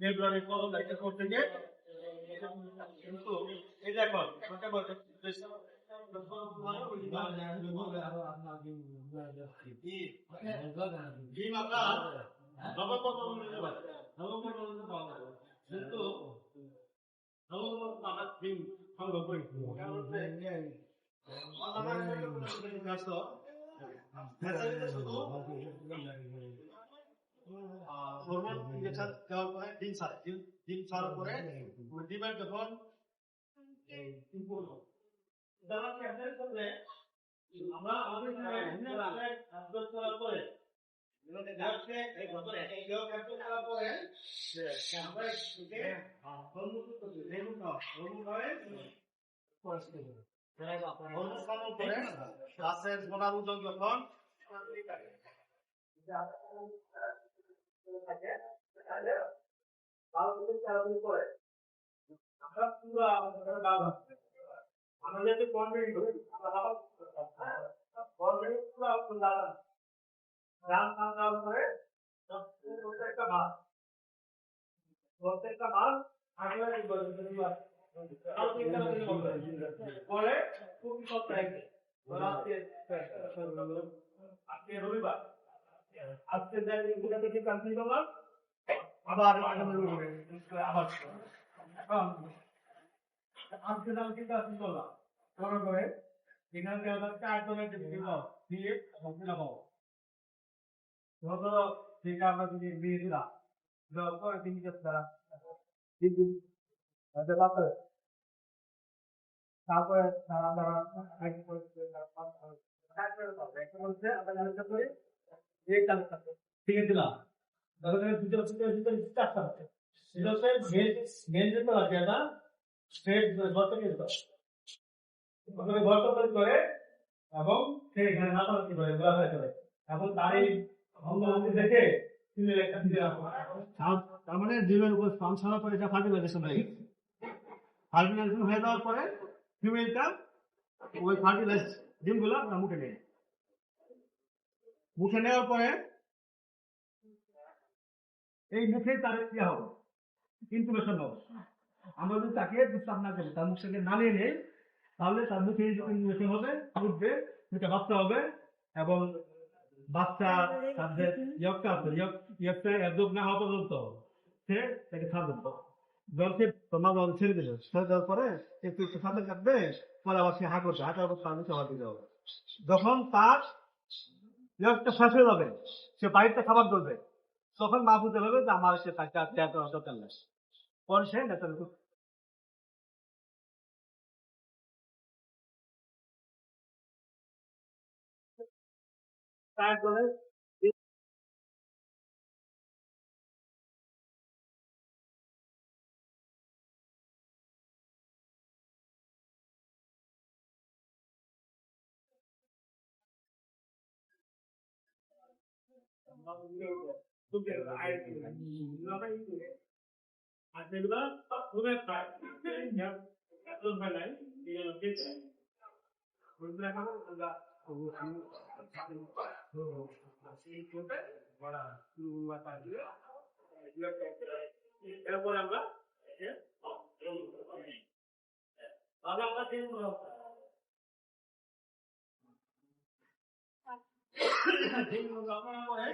ফেব্রুয়ারি কত তারিখে করতে গিয়ে কিন্তু এই দেখো কিন্তু সংগ্রহ করি হরমোন ইনজেকশন দেওয়ার পরে ডিম ছাড়ে ডিম ডিম ছাড়ার পরে ডিমের যখন দাঁড়া ক্যান্সেল করলে আমরা আমাদের করার পরে পরে আমরা পরে আমরা পুরো আমাদের যে পুরো আপনার দাদা রাম দেওয়ার পরে প্রত্যেকটা মাস প্রত্যেকটা মাস আগে পরে খুব সপ্তাহে আজকে আজকে রবিবার। আজকে যেটা থেকে কমপ্লিট করলাম আবার আগামী রবিবারে আবার আজকে কালকে থেকে তিন দিন হয়তো বাচ্চা তারপরে তারা তারা এক করে বলছে আমরা আলোচনা করি এই কাজটা ঠিক আছে দিলাম তাহলে দুটো হচ্ছে মেন মেন যেটা আছে এটা স্ট্রেট গর্ত দিয়ে দিতে ওখানে গর্ত তৈরি করে এবং সে এখানে কি করে হয়ে চলে এখন তার এই অঙ্গভঙ্গি দেখে তার মানে ডিমের উপর পাম্প ছাড়ার পরে এটা ফার্টিলাইজেশন হয়ে গেছে ফার্টিলাইজেশন হয়ে যাওয়ার পরে ফিমেলটা ওই ফার্টিলাইজ ডিমগুলো মুখে নেয় মুখে নেওয়ার পরে এই মুখে তার কি হবে? ইনকুবেশন হবে। আমরা যদি তাকে প্রস্তাব না করি, তার মুখ থেকে নামিয়ে নেই, তাহলে তার মুখে ইনকুবেশন হবে, উঠবে, মুখে বাচ্চা হবে, এবং বাচ্চা যে ইয়কটা আছে ইয়কটা একযোগ না হওয়া পর্যন্ত সে তাকে ছাড় দেবো যখন সে তোমার ছেড়ে দিল। ছেড়ে দেওয়ার পরে একটু একটু কাটবে পরে আবার সে হা মুখে আবার দিতে হবে। যখন তার ইয়কটা শেষ হয়ে যাবে, সে বাড়িতে খাবার ধরবে তখন মা বুঝতে পারবে যে, আমার সে তাকে আর করার দরকার নেই। পরে সে? নেতার যেগুলো খুবই প্রায় এত ভাই নাই এই লোকে বুঝলে এখন আমরা এরপরে আমরা তাহলে আমরা তিন তিন আমরা